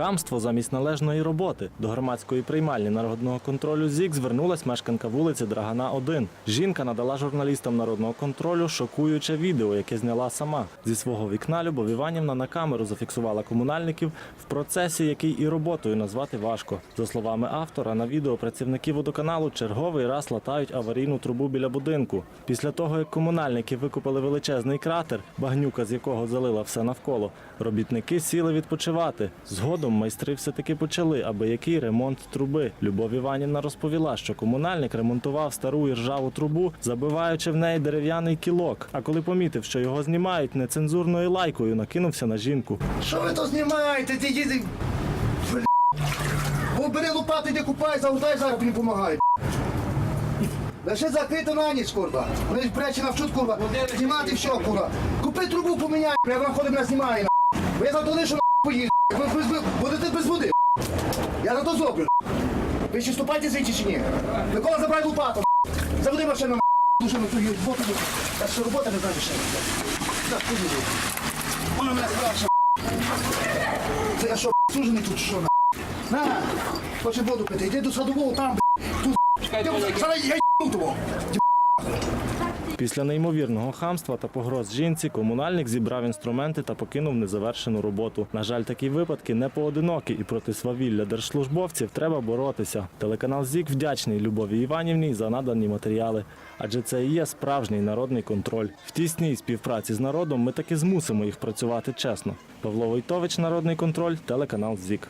Хамство замість належної роботи. До громадської приймальні народного контролю ЗІК звернулась мешканка вулиці Драгана 1. Жінка надала журналістам народного контролю шокуюче відео, яке зняла сама. Зі свого вікна Любов Іванівна на камеру зафіксувала комунальників в процесі, який і роботою назвати важко. За словами автора, на відео працівники водоканалу черговий раз латають аварійну трубу біля будинку. Після того, як комунальники викопали величезний кратер, багнюка з якого залила все навколо, робітники сіли відпочивати. Згодом майстри все-таки почали аби який ремонт труби. Любов Іванівна розповіла, що комунальник ремонтував стару і ржаву трубу, забиваючи в неї дерев'яний кілок. А коли помітив, що його знімають нецензурною лайкою, накинувся на жінку. Що ви то знімаєте? Ти їди. Бери лопати, де купай, загортай, зараз мені помагай. Лише закрито на ніч, курва. Вони ж бречі навчуть, курва. Знімати все, курва. Купи трубу, поміняй, я вам ходить мене знімає, на. Бо я за на. Ви ви будете без води. Я за то зроблю. Ви ще ступайте звідси чи ні? Микола, забирай лопату. Заводи машину, на. Дуже на ту роботу. Я ще робота не знаю ще. Так, поїду. Вона мене страшно. Це я що, сужений тут, що на? На, хоче воду пити, йди до садового там, б***ь. тут. Зараз я їбну того. Після неймовірного хамства та погроз жінці комунальник зібрав інструменти та покинув незавершену роботу. На жаль, такі випадки не поодинокі, і проти свавілля держслужбовців треба боротися. Телеканал ЗІК вдячний Любові Іванівні за надані матеріали, адже це і є справжній народний контроль. В тісній співпраці з народом ми таки змусимо їх працювати чесно. Павло Войтович, народний контроль, телеканал ЗІК.